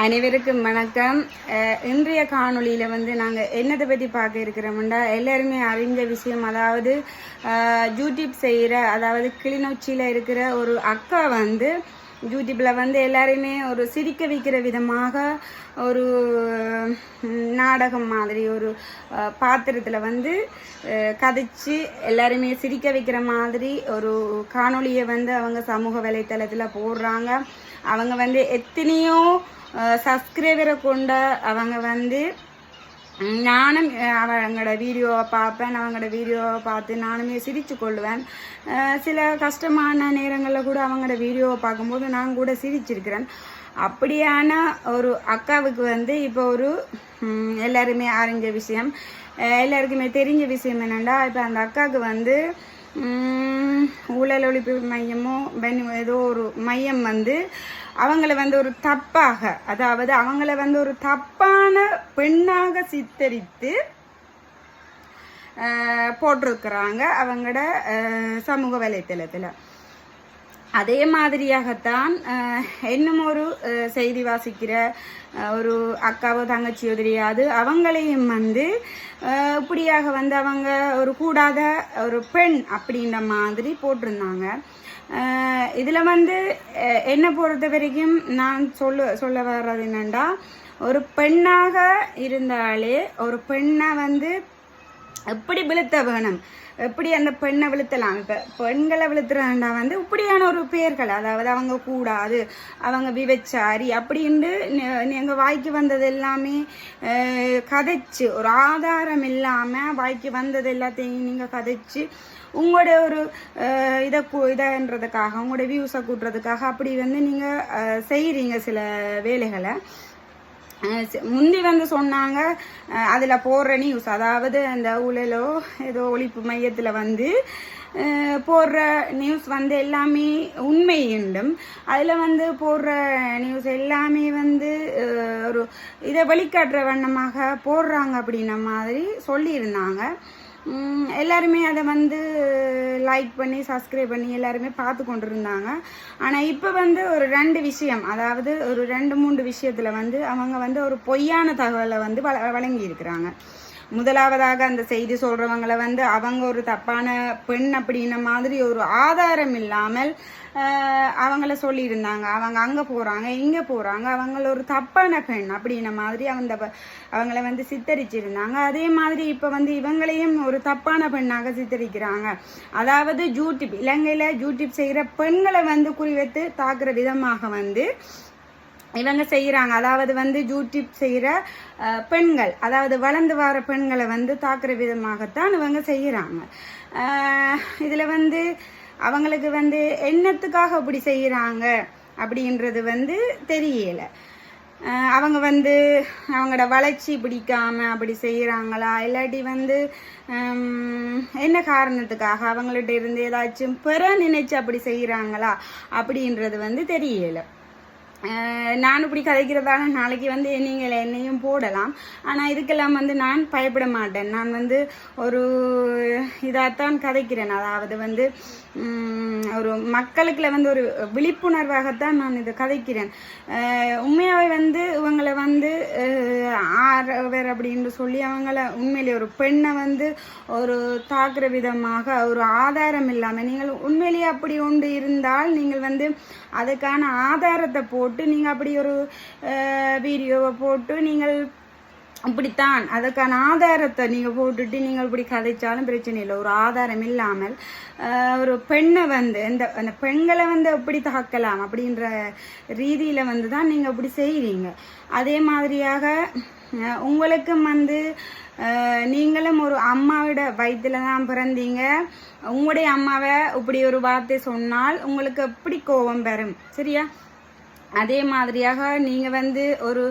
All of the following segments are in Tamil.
அனைவருக்கும் வணக்கம். இன்றைய காணொளியில் வந்து நாங்கள் என்னத்தை பற்றி பார்க்க இருக்கிறோம்னா எல்லாருமே அறிஞ்ச விஷயம் அதாவது அஹ், யூடியூப் செய்கிற அதாவது கிளிநொச்சியில் இருக்கிற ஒரு அக்கா வந்து யூடியூப்பில் வந்து எல்லாரையுமே ஒரு சிரிக்க வைக்கிற விதமாக ஒரு நாடகம் மாதிரி ஒரு பாத்திரத்தில் வந்து கதைச்சு எல்லாருமே சிரிக்க வைக்கிற மாதிரி ஒரு காணொளியை வந்து அவங்க சமூக வலைத்தளத்தில் போடுறாங்க. அவங்க வந்து எத்தனையோ சப்ஸ்கிரைபரை கொண்ட அவங்க வந்து நானும் அவங்களோட வீடியோவை பார்ப்பேன். அவங்களோட வீடியோவை பார்த்து நானுமே சிரித்து கொள்வேன். சில கஷ்டமான நேரங்களில் கூட அவங்களோட வீடியோவை பார்க்கும்போது நான் கூட சிரிச்சிருக்கிறேன். அப்படியான ஒரு அக்காவுக்கு வந்து இப்போ ஒரு எல்லாருமே அறிஞ்ச விஷயம். எல்லாருக்குமே தெரிஞ்ச விஷயம் என்னென்னா இப்போ அந்த அக்காவுக்கு வந்து ஊழல் ஒழிப்பு மையமோ பென்- ஏதோ ஒரு மையம் வந்து அவங்கள வந்து ஒரு தப்பாக அதாவது அவங்கள வந்து ஒரு தப்பான பெண்ணாக சித்தரித்து போட்டிருக்கிறாங்க அவங்களோட சமூக வலைத்தளத்தில். அதே மாதிரியாகத்தான் இன்னும் ஒரு செய்தி வாசிக்கிற ஒரு அக்காவோ தங்கச்சியோ தெரியாது. அவங்களையும் வந்து இப்படியாக வந்து அவங்க ஒரு கூடாத ஒரு பெண் அப்படின்ற மாதிரி போட்டிருந்தாங்க. இதில் வந்து என்ன என்னை பொறுத்த வரைக்கும் நான் சொல்ல சொல்ல வர்றது என்னன்னா ஒரு பெண்ணாக இருந்தாலே ஒரு பெண்ணை வந்து எப்படி விழுத்த வேணும்? எப்படி அந்த பெண்ணை விழுத்தலாம்? இப்போ பெண்களை விழுத்துறாண்டா வந்து இப்படியான ஒரு பெயர்கள் அதாவது அவங்க கூடாது அவங்க விபச்சாரி அப்படின்ட்டு எங்கள் வாய்க்கு வந்தது எல்லாமே கதைச்சு ஒரு ஆதாரம் இல்லாமல் வாய்க்கு வந்தது எல்லாத்தையும் நீங்கள் கதைச்சு உங்களோட ஒரு இதை கூ இதன்றதுக்காக உங்களோட வியூஸை கூட்டுறதுக்காக அப்படி வந்து நீங்கள் செய்கிறீங்க சில வேலைகளை. முந்தி வந்து சொன்னாங்க அதில் போடுற நியூஸ் அதாவது அந்த ஊழலோ ஏதோ ஒழிப்பு மையத்தில் வந்து போடுற நியூஸ் வந்து எல்லாமே உண்மை உண்டும் அதில் வந்து போடுற நியூஸ் எல்லாமே வந்து ஒரு இதை வெளிக்காட்டுற வண்ணமாக போடுறாங்க அப்படின்ன மாதிரி சொல்லியிருந்தாங்க. எல்லாருமே அதை வந்து லைக் பண்ணி சப்ஸ்கிரைப் பண்ணி எல்லாருமே பார்த்து கொண்டு இருந்தாங்க ஆனால் இப்போ வந்து ஒரு ரெண்டு விஷயம். அதாவது ஒரு ரெண்டு மூன்று விஷயத்தில் வந்து அவங்க வந்து ஒரு பொய்யான தகவலை வந்து வழங்கி இருக்கிறாங்க முதலாவதாக அந்த செய்தி சொல்கிறவங்கள வந்து அவங்க ஒரு தப்பான பெண் அப்படின்ன மாதிரி ஒரு ஆதாரம் இல்லாமல் அவங்கள சொல்லியிருந்தாங்க. அவங்க அங்கே போகிறாங்க இங்கே போகிறாங்க அவங்கள ஒரு தப்பான பெண் அப்படின்ன மாதிரி அந்த அவங்கள வந்து சித்தரிச்சிருந்தாங்க. அதே மாதிரி இப்போ வந்து இவங்களையும் ஒரு தப்பான பெண்ணாக சித்தரிக்கிறாங்க. அதாவது ஜூடிப் இலங்கையில் யூடியூப் செய்கிற பெண்களை வந்து குறிவைத்து தாக்குற விதமாக வந்து இவங்க செய்கிறாங்க அதாவது வந்து யூடியூப் செய்கிற பெண்கள் அதாவது வளர்ந்து வர பெண்களை வந்து தாக்குற விதமாகத்தான் இவங்க செய்கிறாங்க இதில் வந்து அவங்களுக்கு வந்து என்னத்துக்காக அப்படி செய்கிறாங்க அப்படின்றது வந்து தெரியல. அவங்க வந்து அவங்களோட வளர்ச்சி பிடிக்காம அப்படி செய்கிறாங்களா இல்லாட்டி வந்து என்ன காரணத்துக்காக அவங்கள்ட்ட இருந்து ஏதாச்சும் பெற நினைச்சு அப்படி செய்கிறாங்களா அப்படின்றது வந்து தெரியலை. நான் இப்படி கதைக்கிறதால நாளைக்கு வந்து நீங்கள் என்னையும் போடலாம். ஆனால் இதுக்கெல்லாம் வந்து நான் பயப்பட மாட்டேன். நான் வந்து ஒரு இதாகத்தான் கதைக்கிறேன். அதாவது வந்து ஒரு மக்களுக்குள்ள வந்து ஒரு விழிப்புணர்வாகத்தான் நான் இதை கதைக்கிறேன். உண்மையாகவே வந்து இவங்களை வந்து அஹ், அப்படின்னு சொல்லி அவங்கள உண்மையிலே ஒரு பெண்ணை வந்து ஒரு தாக்குற விதமாக ஒரு ஆதாரம் இல்லாமல் நீங்கள் உண்மையிலேயே அப்படி ஒன்று இருந்தால் நீங்கள் வந்து அதுக்கான ஆதாரத்தை போட்டு நீங்கள் அப்படி ஒரு வீடியோவை போட்டு நீங்கள் இப்படித்தான் அதுக்கான ஆதாரத்தை நீங்கள் போட்டுட்டு நீங்கள் இப்படி கதைச்சாலும் பிரச்சனை இல்லை. ஒரு ஆதாரம் இல்லாமல் ஒரு பெண்ணை வந்து இந்த அந்த பெண்களை வந்து எப்படி தாக்கலாம் அப்படின்ற ரீதியில் வந்து தான் நீங்கள் இப்படி செய்கிறீங்க அதே மாதிரியாக உங்களுக்கும் வந்து நீங்களும் ஒரு அம்மாவோட வயிற்றில் தான் பிறந்தீங்க. உங்களுடைய அம்மாவை இப்படி ஒரு வார்த்தை சொன்னால் உங்களுக்கு எப்படி கோபம் பெறும் சரியா? அதே மாதிரியாக நீங்கள் வந்து ஒரு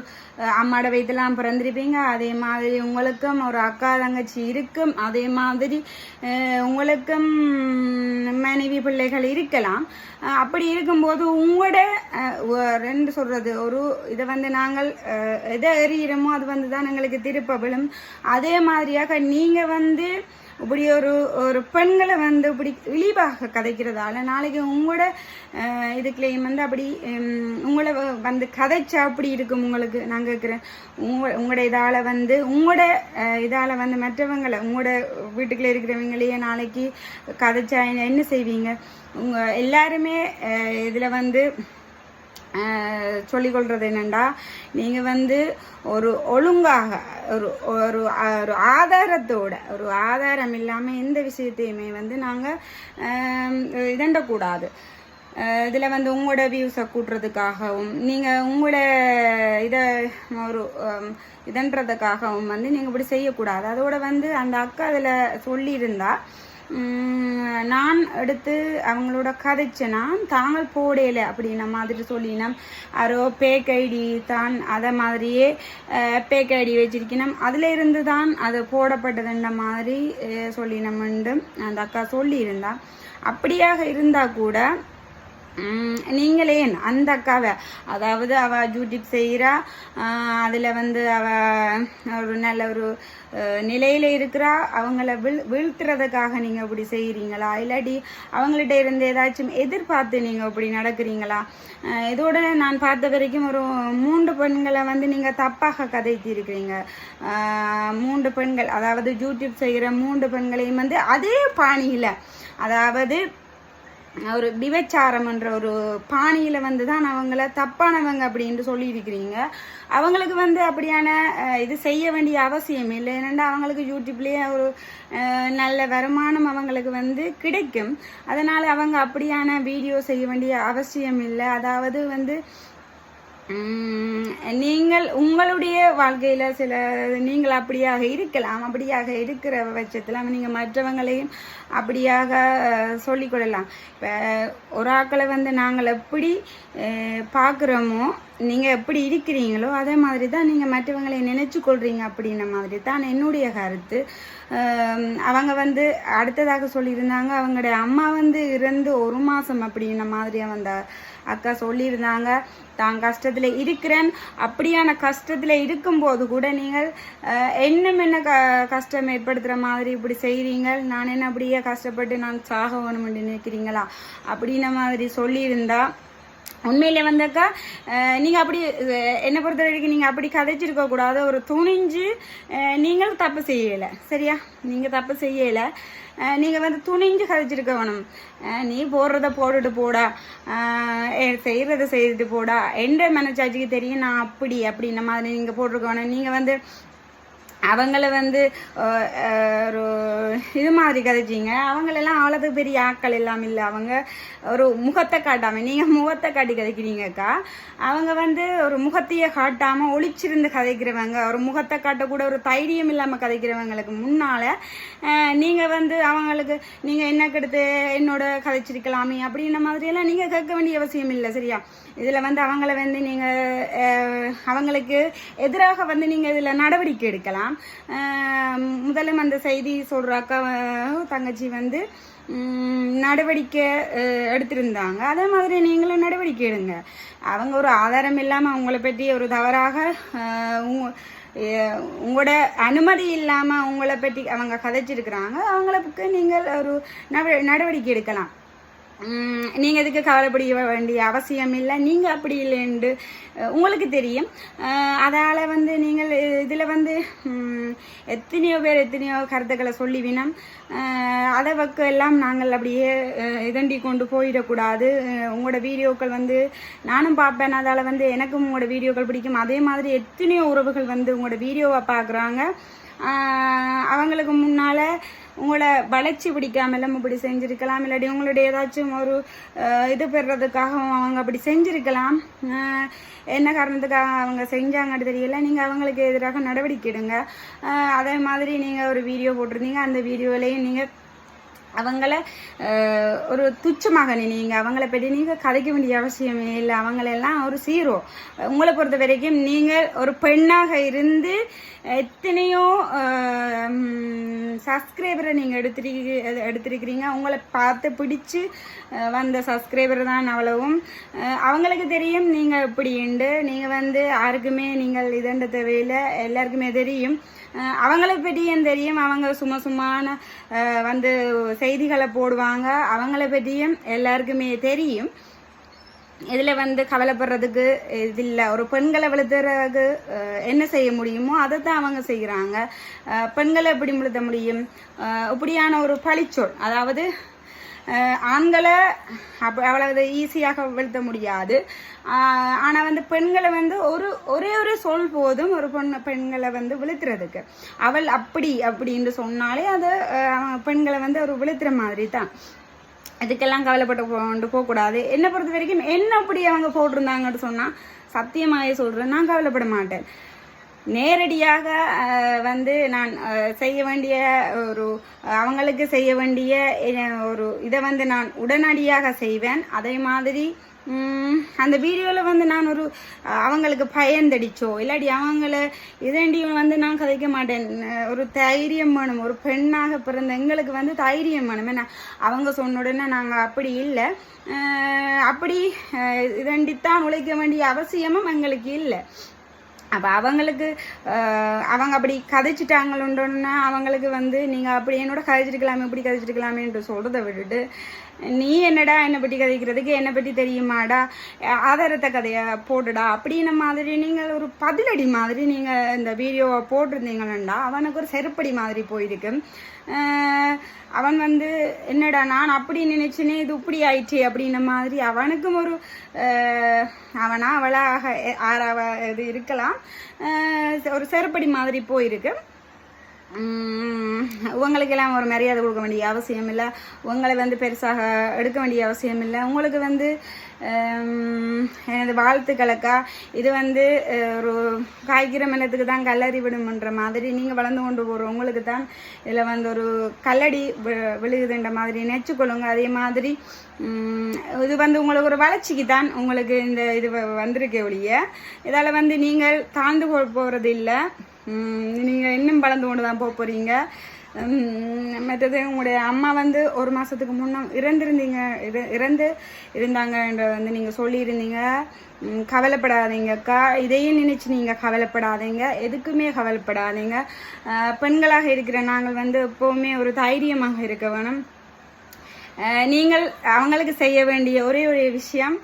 அம்மாட வயிற்றுலாம் பிறந்திருப்பீங்க. அதே மாதிரி உங்களுக்கும் ஒரு அக்கா தங்கச்சி இருக்கும். அதே மாதிரி உங்களுக்கும் மனைவி பிள்ளைகள் இருக்கலாம். அப்படி இருக்கும்போது உங்களோட ரெண்டு சொல்கிறது ஒரு இதை வந்து நாங்கள் எதை எறிகிறோமோ அது வந்து தான் எங்களுக்கு திருப்ப விழும் அதே மாதிரியாக நீங்கள் வந்து இப்படி ஒரு ஒரு பெண்களை வந்து இப்படி இழிவாக கதைக்கிறதால நாளைக்கு உங்களோட இதுக்குலேயும் வந்து அப்படி உங்களை வந்து கதைச்சா அப்படி இருக்கும் உங்களுக்கு. நான் கேட்குறேன் உங்க உங்களோட இதால் வந்து உங்களோட இதால் வந்து மற்றவங்களை உங்களோட வீட்டுக்குள்ளே இருக்கிறவங்களையே நாளைக்கு கதைச்சா என்ன- என்ன செய்வீங்க? உங்கள் எல்லாருமே இதில் வந்து சொல்லிக்கொள்றது என்னென்னா நீங்கள் வந்து ஒரு ஒழுங்காக ஒரு ஒரு ஒரு ஆதாரத்தோட ஒரு ஆதாரம் இல்லாமல் எந்த விஷயத்தையுமே வந்து நாங்கள் இதண்டக்கூடாது இதில் வந்து உங்களோட வியூஸை கூட்டுறதுக்காகவும் நீங்கள் உங்களோட இதை ஒரு இதன்றதுக்காகவும் வந்து நீங்கள் இப்படி செய்யக்கூடாது. அதோட வந்து அந்த அக்கா அதில் சொல்லியிருந்தா நான் எடுத்து அவங்களோட கதைச்சேனா தாங்கள் போடையில அப்படின்ன மாதிரி சொல்லினோம். அரோ பேக் ஐடி தான் அதை மாதிரியே பேக் ஐடி வச்சிருக்கணும் அதில் இருந்து தான் அது போடப்பட்டதுன்ற மாதிரி சொல்லினம் சொல்லினோம்ண்டு அந்த அக்கா சொல்லியிருந்தா. அப்படியாக இருந்தால் கூட நீங்களே அந்த அக்காவை அதாவது அவ யூடியூப் செய்கிறா அதில் வந்து அவ ஒரு நல்ல ஒரு நிலையில் இருக்கிறா. அவங்கள வீழ் வீழ்த்துறதுக்காக நீங்கள் இப்படி செய்கிறீங்களா இல்லாட்டி அவங்கள்ட்ட இருந்து ஏதாச்சும் எதிர்பார்த்து நீங்கள் இப்படி நடக்கிறீங்களா? இதோட நான் பார்த்த வரைக்கும் ஒரு மூன்று பெண்களை வந்து நீங்கள் தப்பாக கதைத்திருக்கிறீங்க. மூன்று பெண்கள் அதாவது யூடியூப் செய்கிற மூன்று பெண்களையும் வந்து அதே பாணியில் அதாவது ஒரு விபச்சாரம்ன்ற ஒரு பாணியில் வந்து தான் அவங்கள தப்பானவங்க அப்படின்ட்டு சொல்லியிருக்கிறீங்க. அவங்களுக்கு வந்து அப்படியான இது செய்ய வேண்டிய அவசியம் இல்லை. ஏன்னா அவங்களுக்கு யூடியூப்லேயே ஒரு நல்ல வருமானம் அவங்களுக்கு வந்து கிடைக்கும். அதனால் அவங்க அப்படியான வீடியோ செய்ய வேண்டிய அவசியம் இல்லை. அதாவது வந்து நீங்கள் உங்களுடைய வாழ்க்கையில் சில நீங்கள் அப்படியாக இருக்கலாம் அப்படியாக இருக்கிற பட்சத்தில் நீங்கள் மற்றவங்களையும் அப்படியாக அஹ், சொல்லிக்கொள்ளலாம் இப்போ ஒரு ஆக்களை வந்து நாங்கள் எப்படி பார்க்குறோமோ நீங்கள் எப்படி இருக்கிறீங்களோ அதே மாதிரி தான் நீங்கள் மற்றவங்களை நினைச்சு கொள்கிறீங்க அப்படின்ன மாதிரி தான் என்னுடைய கருத்து. அவங்க வந்து அடுத்ததாக சொல்லியிருந்தாங்க அவங்களுடைய அம்மா வந்து இறந்து ஒரு மாதம் அப்படின்ன மாதிரி அந்த அக்கா சொல்லியிருந்தாங்க. தான் கஷ்டத்தில் இருக்கிறேன். அப்படியான கஷ்டத்தில் இருக்கும்போது கூட நீங்கள் அஹ், இன்னும் என்ன க கஷ்டம் ஏற்படுத்துகிற மாதிரி இப்படி செய்கிறீங்க நான் என்ன அப்படியே கஷ்டப்பட்டு நான் சாக வேணும்னு நினைக்கிறீங்களா? அப்படின்ன மாதிரி சொல்லியிருந்தா உண்மையிலே வந்தாக்கா நீங்கள் அப்படி என்னை பொறுத்த வரைக்கும் நீங்கள் அப்படி கதைச்சிருக்க கூடாது. ஒரு துணிஞ்சு நீங்கள் தப்பு செய்யலை. சரியா? நீங்கள் தப்பு செய்யலை. நீங்கள் வந்து துணிஞ்சு கதைச்சிருக்க வேணும். நீ போடுறத போட்டுட்டு போடா. செய்கிறத ஏ, செய்துட்டு போடா. எந்த மனச்சாட்சிக்கு தெரியும் நான் அப்படி அப்படின்ன மாதிரி நீங்கள் போட்டிருக்க வேணும். நீங்கள் வந்து அவங்கள வந்து ஒரு இது மாதிரி கதைச்சிங்க. அவங்களெல்லாம் அவ்வளோது பெரிய ஆட்கள் எல்லாம் இல்லை. அவங்க ஒரு முகத்தை காட்டாமல் நீங்கள் முகத்தை காட்டி கதைக்கிறீங்கக்கா. அவங்க வந்து ஒரு முகத்தையே காட்டாமல் ஒளிச்சிருந்து கதைக்கிறவங்க ஒரு முகத்தை காட்டக்கூட ஒரு தைரியம் இல்லாமல் கதைக்கிறவங்களுக்கு முன்னால் நீங்கள் வந்து அவங்களுக்கு நீங்கள் என்ன கெடுத்து என்னோட கதைச்சிருக்கலாமே அப்படின்ன மாதிரியெல்லாம் நீங்கள் கேட்க வேண்டிய அவசியம் இல்லை சரியா? இதில் வந்து அவங்கள வந்து நீங்கள் அவங்களுக்கு எதிராக வந்து நீங்கள் இதில் நடவடிக்கை எடுக்கலாம். முதலும் அந்த செய்தி சொல்கிற அக்கா தங்கச்சி வந்து நடவடிக்கை எடுத்திருந்தாங்க. அதே மாதிரி நீங்களும் நடவடிக்கை எடுங்க. அவங்க ஒரு ஆதாரம் இல்லாமல் அவங்கள பற்றி ஒரு தவறாக உங்க உங்களோட அனுமதி இல்லாமல் உங்களை பற்றி அவங்க கதைச்சிருக்கிறாங்க. அவங்களுக்கு நீங்கள் ஒரு நடவடிக்கை எடுக்கலாம். நீங்கள் இதுக்கு கவலைப்படிய வேண்டிய அவசியம் இல்லை. நீங்கள் அப்படி இல்லைன்னு உங்களுக்கு தெரியும். அதால் வந்து நீங்கள் இதில் வந்து எத்தனையோ பேர் எத்தனையோ கருத்துக்களை சொல்லிவினோம் அதை வக்கு எல்லாம் நாங்கள் அப்படியே இதண்டி கொண்டு போயிடக்கூடாது. உங்களோட வீடியோக்கள் வந்து நானும் பார்ப்பேன். அதால் வந்து எனக்கும் உங்களோட வீடியோக்கள் பிடிக்கும். அதே மாதிரி எத்தனையோ உறவுகள் வந்து உங்களோட வீடியோவை பார்க்குறாங்க. அவங்களுக்கு முன்னால் உங்களை வளைச்சி பிடிக்காமலும் இப்படி செஞ்சுருக்கலாம் இல்லாட்டி உங்களுடைய ஏதாச்சும் ஒரு இது பெறுறதுக்காகவும் அவங்க அப்படி செஞ்சுருக்கலாம். என்ன காரணத்துக்காக அவங்க செஞ்சாங்கன்னு தெரியல. நீங்கள் அவங்களுக்கு எதிராக நடவடிக்கை எடுங்க. அதே மாதிரி நீங்கள் ஒரு வீடியோ போட்டிருந்தீங்க. அந்த வீடியோலையும் நீங்கள் அவங்கள ஒரு துச்சமாக நினைங்க. அவங்கள பற்றி நீங்கள் கதைக்க வேண்டிய அவசியமே இல்லை. அவங்களெல்லாம் ஒரு சீரோ உங்களை பொறுத்த வரைக்கும் நீங்கள் ஒரு பெண்ணாக இருந்து எத்தனையோ சப்ஸ்கிரைபரை நீங்கள் எடுத்திருக்கீங்க எடுத்திருக்கிறீங்க. உங்களை பார்த்து பிடிச்சி வந்த சப்ஸ்கிரைபர் தான் அவ்வளவும். அவங்களுக்கு தெரியும் நீங்கள் எப்படின்ட்டு நீங்கள் வந்து யாருக்குமே நீங்கள் இதண்ட தேவையில் எல்லாருக்குமே தெரியும். அஹ் அவங்கள பற்றியும் தெரியும். அவங்க சும்மா சும்மான வந்து செய்திகளை போடுவாங்க. அவங்கள பற்றியும் எல்லாருக்குமே தெரியும். இதில் வந்து கவலைப்படுறதுக்கு இது இல்லை ஒரு பெண்களை வளர்த்துறதுக்கு என்ன செய்ய முடியுமோ அதை தான் அவங்க செய்கிறாங்க பெண்களை எப்படி முழுத்த முடியும்? இப்படியான ஒரு பழிச்சொல் அதாவது ஆண்களை அப்போ அவ்வளவு ஈஸியாக வீழ்த்த முடியாது. ஆனால் வந்து பெண்களை வந்து ஒரு ஒரே ஒரு சொல் போதும் ஒரு பொண்ணு பெண்களை வந்து விழுத்துறதுக்கு அவள் அப்படி அப்படின்னு சொன்னாலே அது பெண்களை வந்து ஒரு விழுத்துற மாதிரி தான். இதுக்கெல்லாம் கவலைப்பட்டு கொண்டு போகக்கூடாது. என்னை பொறுத்த வரைக்கும் என்ன அப்படி அவங்க போட்டிருந்தாங்கன்னு சொன்னால் சத்தியமாகவே சொல்கிறேன் நான் கவலைப்பட மாட்டேன். நேரடியாக வந்து நான் செய்ய வேண்டிய ஒரு அவங்களுக்கு செய்ய வேண்டிய ஒரு இதை வந்து நான் உடனடியாக செய்வேன். அதே மாதிரி அந்த வீடியோவில் வந்து நான் ஒரு அவங்களுக்கு பயந்தடிச்சோ இல்லாட்டி அவங்கள இதண்டியும் வந்து நான் கதைக்க மாட்டேன். ஒரு தைரியம் வேணும் ஒரு பெண்ணாக பிறந்த எங்களுக்கு வந்து தைரியம் வேணும். ஏன்னா அவங்க சொன்ன உடனே நாங்கள் அப்படி இல்லை. அப்படி இதண்டித்தான் உழைக்க வேண்டிய அவசியமும் எங்களுக்கு இல்லை. அப்போ அவங்களுக்கு அவங்க அப்படி கதைச்சிட்டாங்களோன்னா அவங்களுக்கு வந்து நீங்கள் அப்படி என்னோட கதைச்சிருக்கலாமே இப்படி கதைச்சிருக்கலாமேன்ட்டு சொல்கிறத விட்டுட்டு நீ என்னடா என்னை பற்றி கதைக்கிறதுக்கு என்னை பற்றி தெரியுமாடா? ஆதாரத்தை கதையை போட்டுடா அப்படின்ன மாதிரி நீங்கள் ஒரு பதிலடி மாதிரி நீங்கள் இந்த வீடியோவை போட்டிருந்தீங்கன்னா அவனுக்கு ஒரு செருப்படி மாதிரி போயிருக்கு. அவன் வந்து என்னடா நான் அப்படி நினைச்சேனே இது இப்படி ஆயிடுச்சு அப்படின்ன மாதிரி அவனுக்கும் ஒரு அவனா அவளாக ஆறாவ இது இருக்கலாம். ஒரு செருப்படி மாதிரி போயிருக்கு. உங்களுக்கெல்லாம் ஒரு மரியாதை கொடுக்க வேண்டிய அவசியம் இல்லை உங்களை வந்து பெருசாக எடுக்க வேண்டிய அவசியம் இல்லை உங்களுக்கு வந்து எனது வாழ்த்துக்களுக்கா. இது வந்து ஒரு காய்கிற மனத்துக்கு தான் கல்லறி விடும்ன்ற மாதிரி நீங்கள் வளர்ந்து கொண்டு போகிற உங்களுக்கு தான் இதில் வந்து ஒரு கல்லடி விழுகுதுன்ற மாதிரி நினச்சிக்கொள்ளுங்க அதே மாதிரி இது வந்து உங்களுக்கு ஒரு வளர்ச்சிக்கு தான் உங்களுக்கு இந்த இது வந்திருக்க ஒழிய இதால் வந்து நீங்கள் தாழ்ந்து போகிறது இல்லை நீங்கள் இன்னும் வளர்ந்து கொண்டு தான் போக போகிறீங்க மற்றது உங்களுடைய அம்மா வந்து ஒரு மாதத்துக்கு முன்னே இறந்துருந்தீங்க. இரு இறந்து இருந்தாங்கன்ற வந்து நீங்கள் சொல்லியிருந்தீங்க. கவலைப்படாதீங்கக்கா இதையும் நினச்சி நீங்கள் கவலைப்படாதீங்க. எதுக்குமே கவலைப்படாதீங்க. பெண்களாக இருக்கிற நாங்கள் வந்து எப்போவுமே ஒரு தைரியமாக இருக்க வேணும். நீங்கள் அவங்களுக்கு செய்ய வேண்டிய ஒரே ஒரு விஷயம்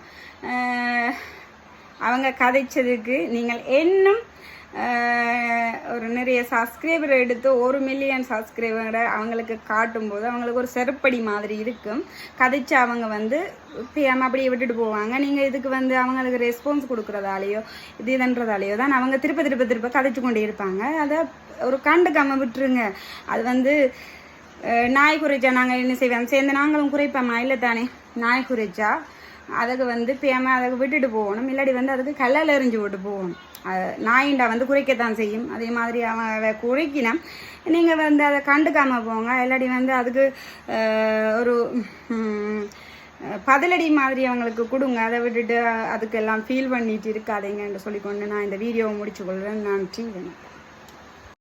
அவங்க கதைச்சதுக்கு நீங்கள் இன்னும் ஒரு நிறைய சப்ஸ்கிரைபர் எடுத்து ஒரு மில்லியன் சப்ஸ்கிரைபரை அவங்களுக்கு காட்டும்போது அவங்களுக்கு ஒரு செருப்படி மாதிரி இருக்கும். கதைச்சு அவங்க வந்து பேம அப்படியே விட்டுட்டு போவாங்க. நீங்கள் இதுக்கு வந்து அவங்களுக்கு ரெஸ்பான்ஸ் கொடுக்குறதாலேயோ இது இதுன்றதாலேயோ தான் அவங்க திருப்ப திருப்ப திருப்ப கதைச்சு கொண்டே இருப்பாங்க. அதை ஒரு கண்டுக்காம விட்டுருங்க. அது வந்து நாய் குறைச்சா நாங்கள் என்ன செய்வோம்? சேர்ந்து நாங்களும் குறைப்போமா? இல்லை தானே? நாய் குறைச்சா அதுக்கு வந்து பேம அதுக்கு விட்டுட்டு போகணும். இல்லாடி வந்து அதுக்கு கல்லால் எறிஞ்சு விட்டு போகணும். நாயிண்டா வந்து குறைக்கத்தான் செய்யும். அதே மாதிரி அவன் குறைக்கினா நீங்கள் வந்து அதை கண்டுக்காம போங்க. இல்லாடி வந்து அதுக்கு ஒரு பதிலடி மாதிரி அவங்களுக்கு கொடுங்க. அதை விட்டுட்டு அதுக்கெல்லாம் ஃபீல் பண்ணிட்டு இருக்காதீங்கன்னு சொல்லிக்கொண்டு நான் இந்த வீடியோவை முடிச்சுக்கொள்கிறேன் நான் டீ